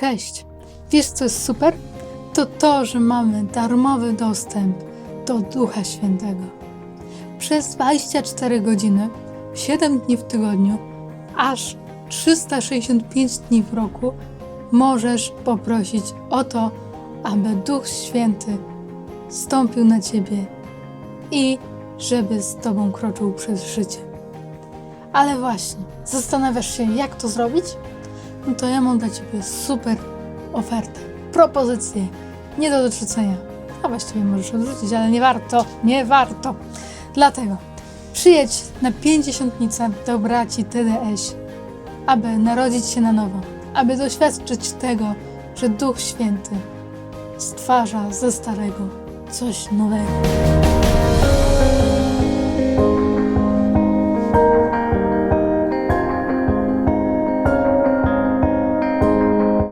Cześć! Wiesz co jest super? To to, że mamy darmowy dostęp do Ducha Świętego. Przez 24 godziny, 7 dni w tygodniu, aż 365 dni w roku możesz poprosić o to, aby Duch Święty stąpił na ciebie i żeby z tobą kroczył przez życie. Ale właśnie, zastanawiasz się, jak to zrobić? No to ja mam dla ciebie super ofertę, propozycję, nie do odrzucenia. A właściwie możesz odrzucić, ale nie warto, nie warto. Dlatego przyjedź na pięćdziesiątnicę do braci TDS, aby narodzić się na nowo, aby doświadczyć tego, że Duch Święty stwarza ze starego coś nowego.